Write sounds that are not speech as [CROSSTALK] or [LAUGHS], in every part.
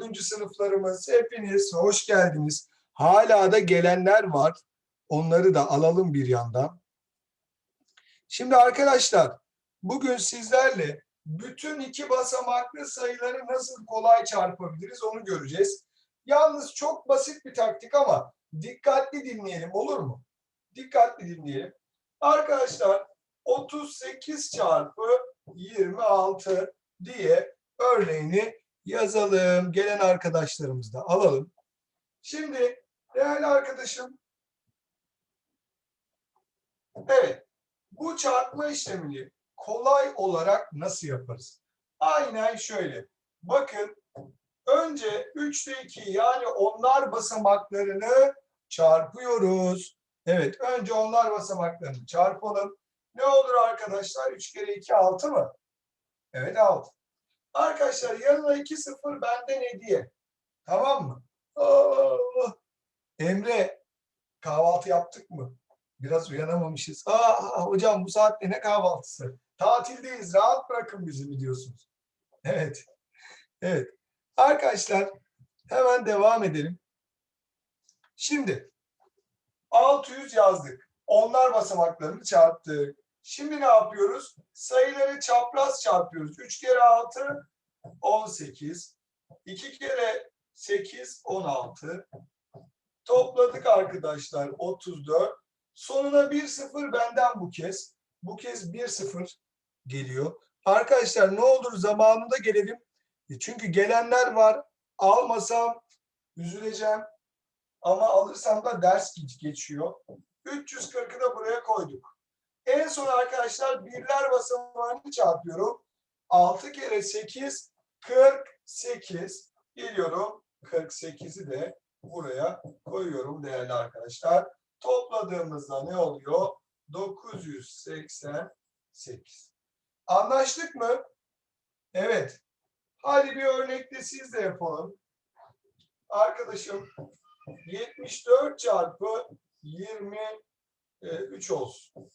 dördüncü sınıflarımız hepiniz hoş geldiniz. Hala da gelenler var. Onları da alalım bir yandan. Şimdi arkadaşlar bugün sizlerle bütün iki basamaklı sayıları nasıl kolay çarpabiliriz onu göreceğiz. Yalnız çok basit bir taktik ama dikkatli dinleyelim olur mu? Dikkatli dinleyelim. Arkadaşlar 38 çarpı 26 diye örneğini yazalım. Gelen arkadaşlarımızı da alalım. Şimdi değerli arkadaşım evet bu çarpma işlemini kolay olarak nasıl yaparız? Aynen şöyle. Bakın önce 3'te 2 yani onlar basamaklarını çarpıyoruz. Evet önce onlar basamaklarını çarpalım. Ne olur arkadaşlar? 3 kere 2 6 mı? Evet 6. Arkadaşlar yanına 2 0 benden hediye. Tamam mı? Aa, Emre kahvaltı yaptık mı? Biraz uyanamamışız. Aa, hocam bu saatte ne kahvaltısı? Tatildeyiz rahat bırakın bizi mi diyorsunuz? Evet. Evet. Arkadaşlar hemen devam edelim. Şimdi 600 yazdık. Onlar basamaklarını çarptık. Şimdi ne yapıyoruz? Sayıları çapraz çarpıyoruz. 3 kere 6 18. 2 kere 8 16. Topladık arkadaşlar 34. Sonuna 1 0 benden bu kez. Bu kez 1 0 geliyor. Arkadaşlar ne olur zamanında gelelim. E Çünkü gelenler var. Almasam üzüleceğim. Ama alırsam da ders geç- geçiyor. 340'ı da buraya koyduk. En son arkadaşlar birler basamağını çarpıyorum. 6 kere 8 48 geliyorum. 48'i de buraya koyuyorum değerli arkadaşlar. Topladığımızda ne oluyor? 988. Anlaştık mı? Evet. Hadi bir örnekte siz de yapalım. Arkadaşım 74 çarpı 23 olsun.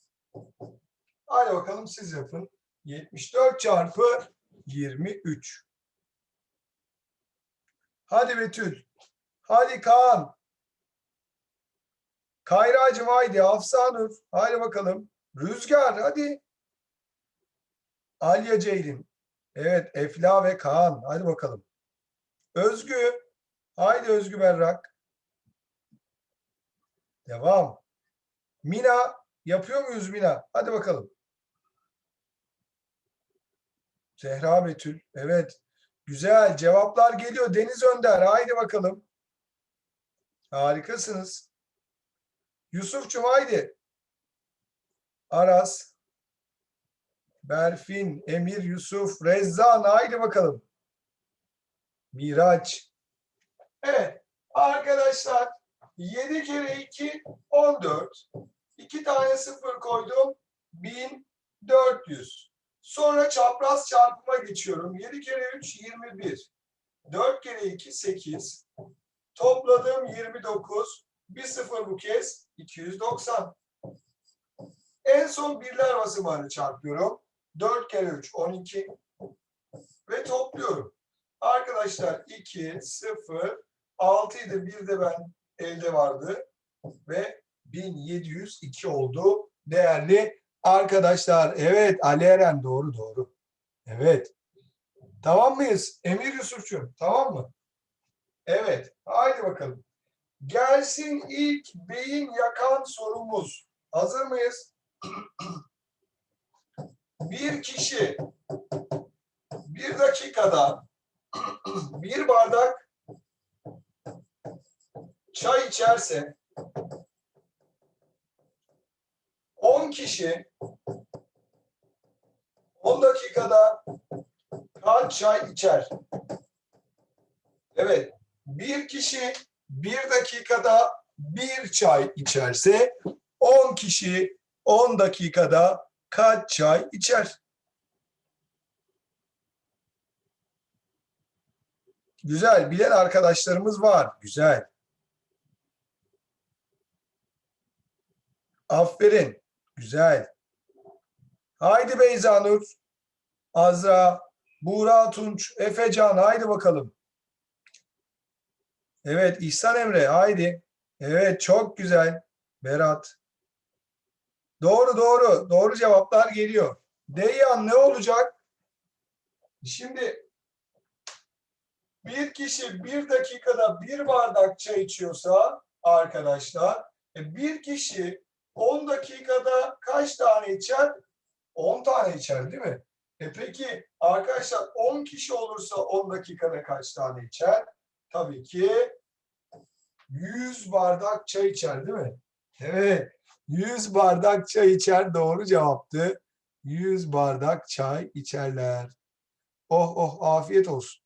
Hadi bakalım siz yapın. 74 çarpı 23. Hadi Betül. Hadi Kaan. Kayracığım haydi. Hafsanur. Hadi bakalım. Rüzgar hadi. Alya Ceylin. Evet Efla ve Kaan. Hadi bakalım. Özgü. Haydi Özgü Berrak. Devam. Mina. Yapıyor muyuz Mina? Hadi bakalım. Zehra Betül. Evet. Güzel. Cevaplar geliyor. Deniz Önder. Haydi bakalım. Harikasınız. Yusufçum haydi. Aras. Berfin, Emir, Yusuf, Rezzan. Haydi bakalım. Miraç. Evet. Arkadaşlar 7 kere 2 14. 2 tane sıfır koydum. 1400. Sonra çapraz çarpıma geçiyorum. 7 kere 3 21. 4 kere 2 8. Topladım 29. Bir sıfır bu kez 290. En son birler basamağını çarpıyorum. 4 kere 3 12. Ve topluyorum. Arkadaşlar 2 0 6 idi. Bir de ben elde vardı. Ve 1702 oldu. Değerli arkadaşlar. Evet Ali Eren doğru doğru. Evet. Tamam mıyız? Emir Yusufçum tamam mı? Evet. Haydi bakalım. Gelsin ilk beyin yakan sorumuz. Hazır mıyız? [CLEARS THROAT] bir kişi bir dakikada [CLEARS THROAT] bir bardak çay içerse 10 kişi 10 dakikada kaç çay içer? Evet. Bir kişi bir dakikada bir çay içerse 10 kişi 10 dakikada kaç çay içer? Güzel. Bilen arkadaşlarımız var. Güzel. Aferin. Güzel. Haydi Beyza Nur. Azra, Buğra Tunç, Efecan haydi bakalım. Evet İhsan Emre haydi. Evet çok güzel. Berat. Doğru doğru. Doğru cevaplar geliyor. Deyyan ne olacak? Şimdi bir kişi bir dakikada bir bardak çay içiyorsa arkadaşlar e, bir kişi 10 dakikada kaç tane içer? 10 tane içer değil mi? E peki arkadaşlar 10 kişi olursa 10 dakikada kaç tane içer? Tabii ki 100 bardak çay içer değil mi? Evet. 100 bardak çay içer doğru cevaptı. 100 bardak çay içerler. Oh oh afiyet olsun.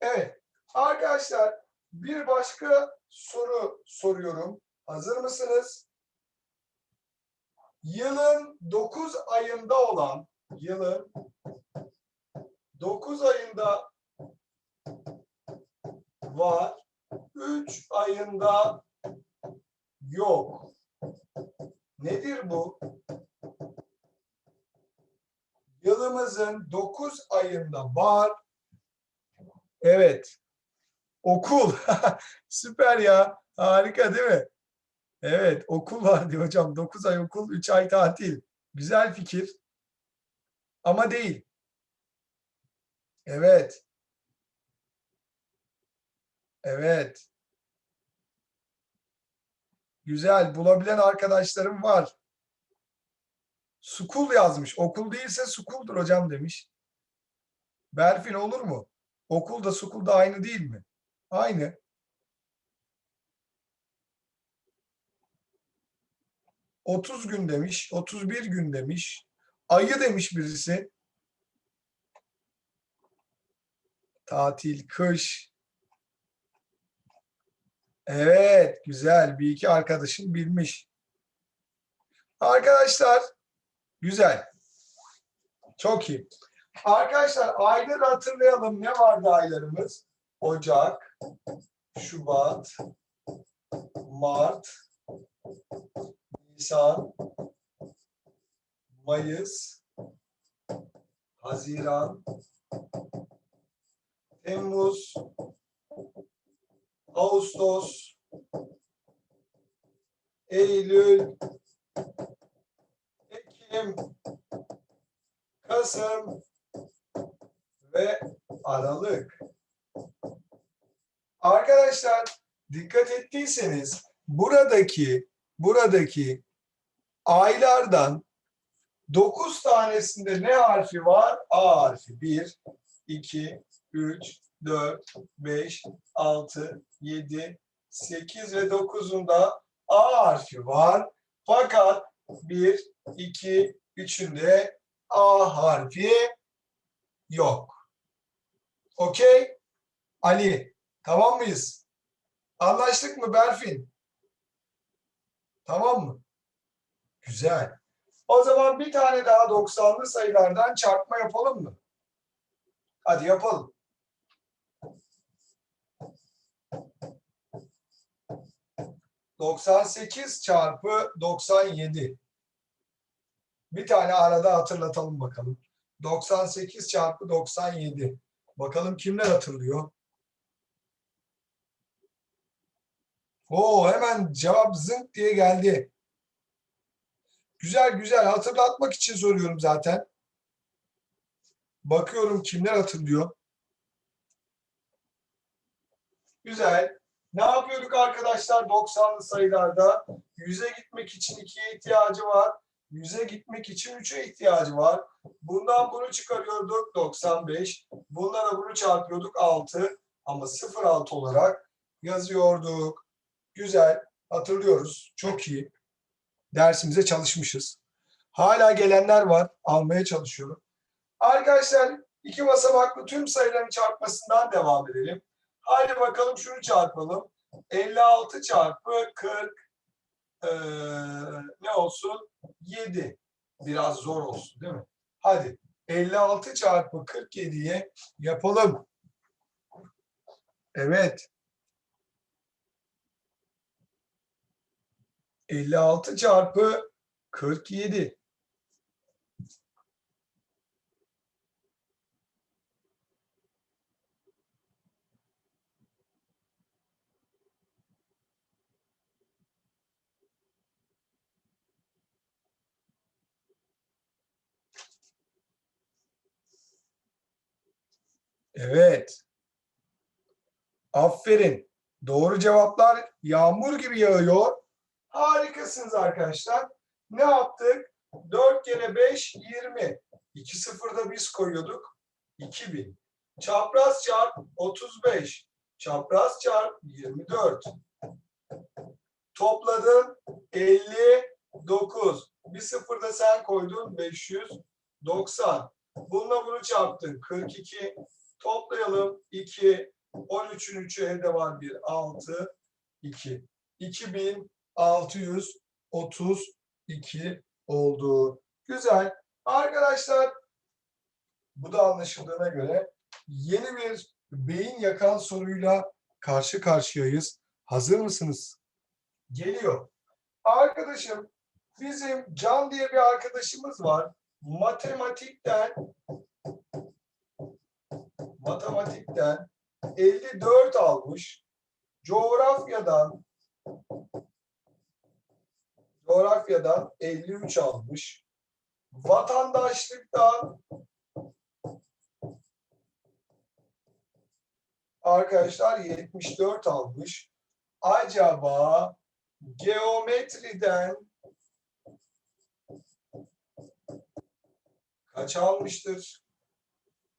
Evet arkadaşlar bir başka soru soruyorum. Hazır mısınız? Yılın 9 ayında olan yılın 9 ayında var. 3 ayında yok. Nedir bu? Yılımızın 9 ayında var. Evet. Okul. [LAUGHS] Süper ya. Harika değil mi? Evet, okul var diyor [LAUGHS] hocam. 9 ay okul, 3 ay tatil. Güzel fikir. Ama değil. Evet. Evet. Güzel. Bulabilen arkadaşlarım var. Sukul yazmış. Okul değilse sukuldur hocam demiş. Berfin olur mu? Okul da sukul da aynı değil mi? Aynı. 30 gün demiş, 31 gün demiş. Ayı demiş birisi. Tatil, kış. Evet, güzel. Bir iki arkadaşım bilmiş. Arkadaşlar, güzel. Çok iyi. Arkadaşlar ayları hatırlayalım. Ne vardı aylarımız? Ocak, Şubat, Mart, Nisan, Mayıs, Haziran, Temmuz, Ağustos, Eylül, Ekim, Kasım ve Aralık. Arkadaşlar dikkat ettiyseniz buradaki buradaki aylardan 9 tanesinde ne harfi var? A harfi. 1, 2, 3, 4, 5, 6, 7, 8 ve 9'unda A harfi var. Fakat 1, 2, 3'ünde A harfi yok. Okey? Ali, tamam mıyız? Anlaştık mı Berfin? Tamam mı? Güzel. O zaman bir tane daha 90'lı sayılardan çarpma yapalım mı? Hadi yapalım. ...98 çarpı 97. Bir tane arada hatırlatalım bakalım. 98 çarpı 97. Bakalım kimler hatırlıyor? Oo hemen cevap zınk diye geldi. Güzel güzel hatırlatmak için soruyorum zaten. Bakıyorum kimler hatırlıyor. Güzel. Ne yapıyorduk arkadaşlar 90'lı sayılarda? 100'e gitmek için 2'ye ihtiyacı var. 100'e gitmek için 3'e ihtiyacı var. Bundan bunu çıkarıyorduk 95. Bunlara bunu çarpıyorduk 6. Ama 0,6 olarak yazıyorduk. Güzel. Hatırlıyoruz. Çok iyi. Dersimize çalışmışız. Hala gelenler var. Almaya çalışıyorum. Arkadaşlar iki basamaklı tüm sayıların çarpmasından devam edelim. Hadi bakalım şunu çarpalım. 56 çarpı 40 ee, ne olsun? 7. Biraz zor olsun değil mi? Hadi 56 çarpı 47'ye yapalım. Evet. 56 çarpı 47. Evet. Aferin. Doğru cevaplar yağmur gibi yağıyor. Harikasınız arkadaşlar. Ne yaptık? 4 kere 5 20. 2 sıfırda biz koyuyorduk. 2000. Çapraz çarp 35. Çapraz çarp 24. Topladın 59. Bir sıfırda sen koydun 590. Bununla bunu çarptın 42. Toplayalım 2. 13'ün 3'ü elde var 1. 6. 2. 2632 oldu. Güzel. Arkadaşlar bu da anlaşıldığına göre yeni bir beyin yakan soruyla karşı karşıyayız. Hazır mısınız? Geliyor. Arkadaşım bizim Can diye bir arkadaşımız var. Matematikten matematikten 54 almış. Coğrafyadan coğrafyadan 53 almış. Vatandaşlıktan arkadaşlar 74 almış. Acaba geometriden kaç almıştır?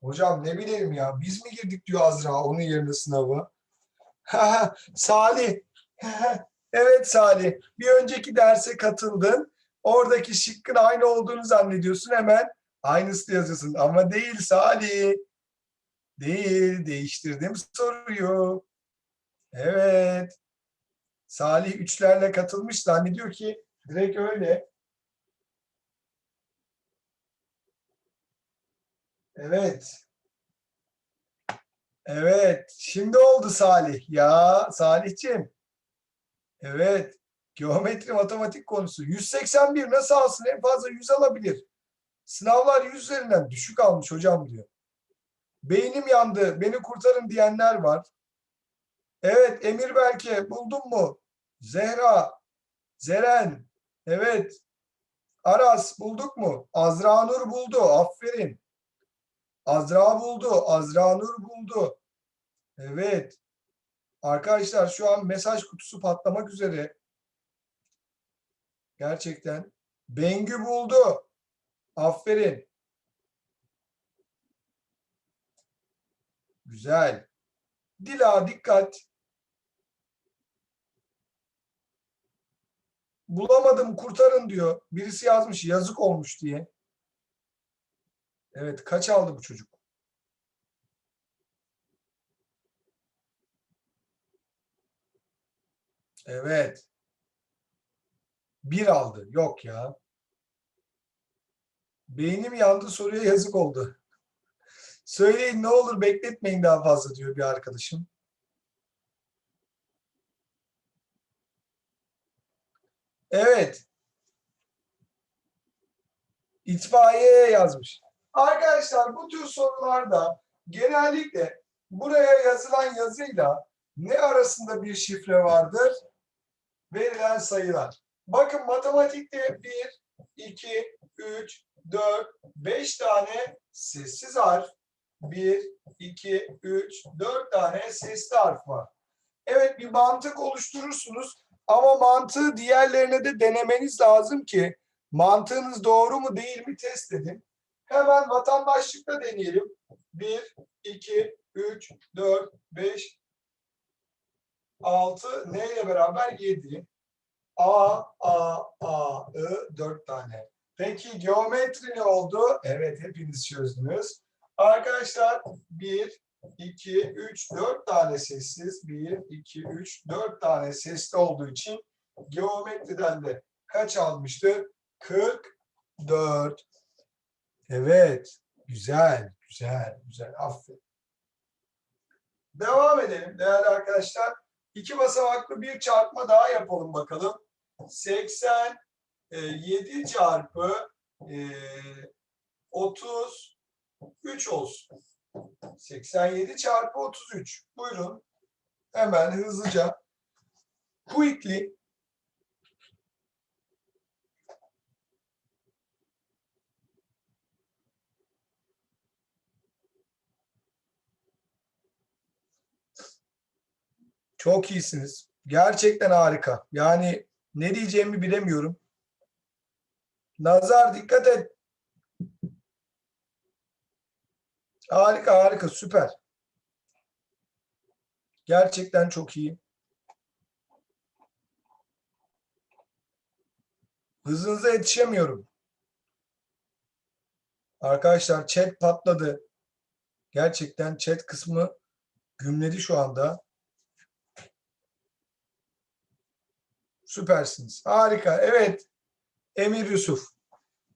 Hocam ne bileyim ya biz mi girdik diyor Azra onun yerine sınavı. [LAUGHS] Salih. [LAUGHS] evet Salih. Bir önceki derse katıldın. Oradaki şıkkın aynı olduğunu zannediyorsun hemen aynısı yazıyorsun. Ama değil Salih. Değil. Değiştirdim soruyu. Evet. Salih üçlerle katılmış zannediyor ki direkt öyle. Evet. Evet. Şimdi oldu Salih. Ya Salihciğim. Evet. Geometri matematik konusu. 181 nasıl alsın? En fazla 100 alabilir. Sınavlar 100 üzerinden düşük almış hocam diyor. Beynim yandı. Beni kurtarın diyenler var. Evet Emir Belki buldun mu? Zehra, Zeren, evet. Aras bulduk mu? Azra Nur buldu. Aferin. Azra buldu. Azra Nur buldu. Evet. Arkadaşlar şu an mesaj kutusu patlamak üzere. Gerçekten. Bengü buldu. Aferin. Güzel. Dila dikkat. Bulamadım kurtarın diyor. Birisi yazmış yazık olmuş diye. Evet kaç aldı bu çocuk? Evet. Bir aldı. Yok ya. Beynim yandı soruya yazık oldu. [LAUGHS] Söyleyin ne olur bekletmeyin daha fazla diyor bir arkadaşım. Evet. İtfaiye yazmış. Arkadaşlar bu tür sorularda genellikle buraya yazılan yazıyla ne arasında bir şifre vardır? Verilen sayılar. Bakın matematikte 1, 2, 3, 4, 5 tane sessiz harf. 1, 2, 3, 4 tane sesli harf var. Evet bir mantık oluşturursunuz ama mantığı diğerlerine de denemeniz lazım ki mantığınız doğru mu değil mi test edin. Hemen vatandaşlıkta deneyelim. 1, 2, 3, 4, 5, 6 ne ile beraber 7. A, A, A, I 4 tane. Peki geometri ne oldu? Evet hepiniz çözdünüz. Arkadaşlar 1, 2, 3, 4 tane sessiz. 1, 2, 3, 4 tane sesli olduğu için geometriden de kaç almıştır? 44. Evet. Güzel, güzel, güzel. Aferin. Devam edelim değerli arkadaşlar. İki basamaklı bir çarpma daha yapalım bakalım. 87 çarpı e, 33 olsun. 87 çarpı 33. Buyurun. Hemen hızlıca. Quickly. Çok iyisiniz. Gerçekten harika. Yani ne diyeceğimi bilemiyorum. Nazar dikkat et. Harika harika süper. Gerçekten çok iyi. Hızınıza yetişemiyorum. Arkadaşlar chat patladı. Gerçekten chat kısmı gümledi şu anda. Süpersiniz. Harika. Evet. Emir Yusuf.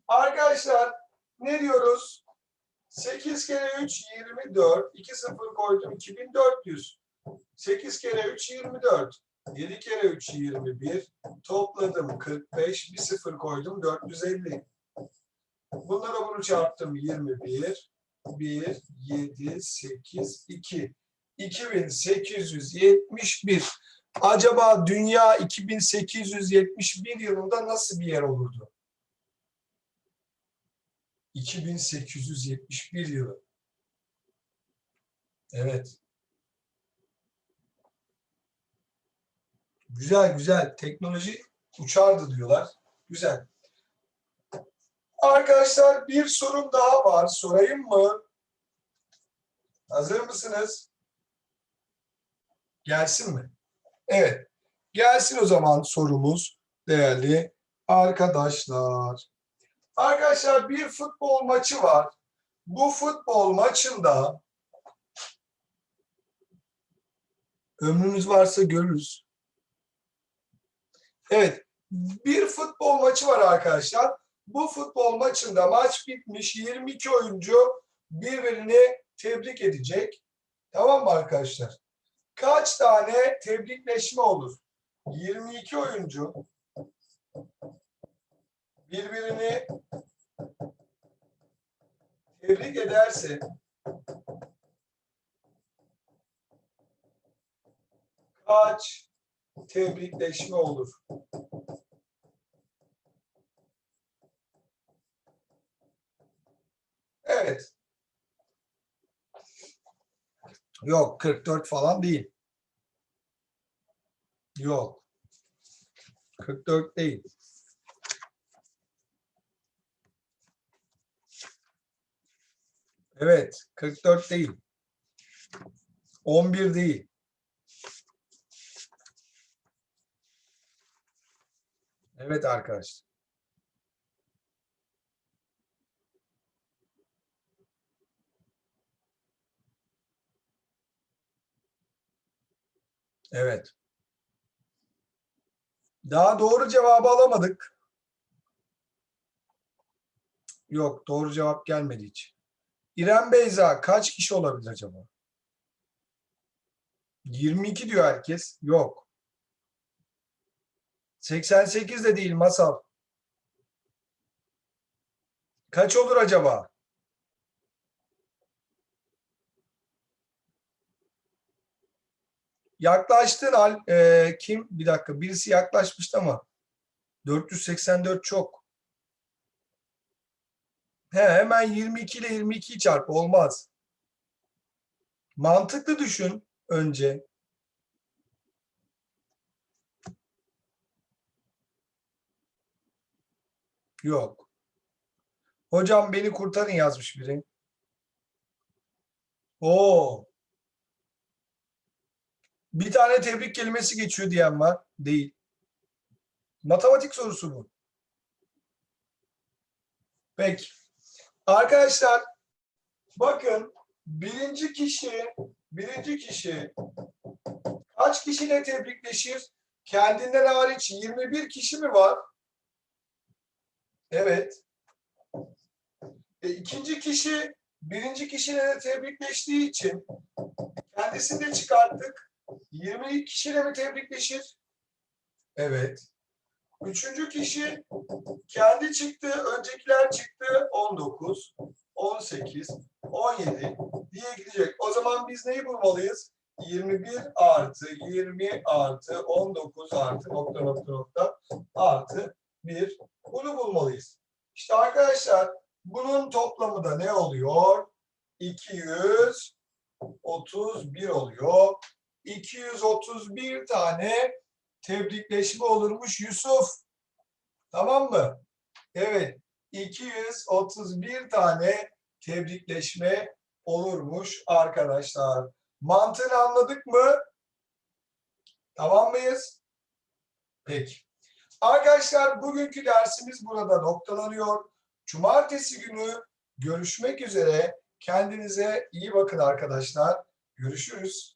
Arkadaşlar ne diyoruz? 8 kere 3 24. 2 sıfır koydum 2400. 8 kere 3 24. 7 kere 3 21. Topladım 45. Bir sıfır koydum 450. Bunlara bunu çarptım 21. 1, 7, 8, 2. 2871. Acaba dünya 2871 yılında nasıl bir yer olurdu? 2871 yılı. Evet. Güzel güzel. Teknoloji uçardı diyorlar. Güzel. Arkadaşlar bir sorum daha var. Sorayım mı? Hazır mısınız? Gelsin mi? Evet. Gelsin o zaman sorumuz değerli arkadaşlar. Arkadaşlar bir futbol maçı var. Bu futbol maçında ömrümüz varsa görürüz. Evet. Bir futbol maçı var arkadaşlar. Bu futbol maçında maç bitmiş 22 oyuncu birbirini tebrik edecek. Tamam mı arkadaşlar? Kaç tane tebrikleşme olur? 22 oyuncu birbirini tebrik ederse kaç tebrikleşme olur? Evet. Yok 44 falan değil. Yok. 44 değil. Evet, 44 değil. 11 değil. Evet arkadaşlar. Evet. Daha doğru cevabı alamadık. Yok, doğru cevap gelmedi hiç. İrem Beyza kaç kişi olabilir acaba? 22 diyor herkes. Yok. 88 de değil masal. Kaç olur acaba? Yaklaştın Al e, kim? Bir dakika. Birisi yaklaşmıştı ama 484 çok. He, hemen 22 ile 22 çarp olmaz. Mantıklı düşün önce. Yok. Hocam beni kurtarın yazmış biri. Oo. Bir tane tebrik kelimesi geçiyor diyen var. Değil. Matematik sorusu bu. Peki. Arkadaşlar bakın birinci kişi birinci kişi kaç kişiyle tebrikleşir? Kendinden hariç 21 kişi mi var? Evet. E, ikinci kişi birinci kişiyle de tebrikleştiği için kendisini de çıkarttık. 20 kişiyle mi tebrikleşir? Evet. Üçüncü kişi kendi çıktı, öncekiler çıktı 19, 18, 17 diye gidecek. O zaman biz neyi bulmalıyız? 21 artı 20 artı 19 artı nokta nokta nokta artı 1 bunu bulmalıyız. İşte arkadaşlar bunun toplamı da ne oluyor? 231 oluyor. 231 tane tebrikleşme olurmuş Yusuf. Tamam mı? Evet. 231 tane tebrikleşme olurmuş arkadaşlar. Mantığını anladık mı? Tamam mıyız? Peki. Arkadaşlar bugünkü dersimiz burada noktalanıyor. Cumartesi günü görüşmek üzere. Kendinize iyi bakın arkadaşlar. Görüşürüz.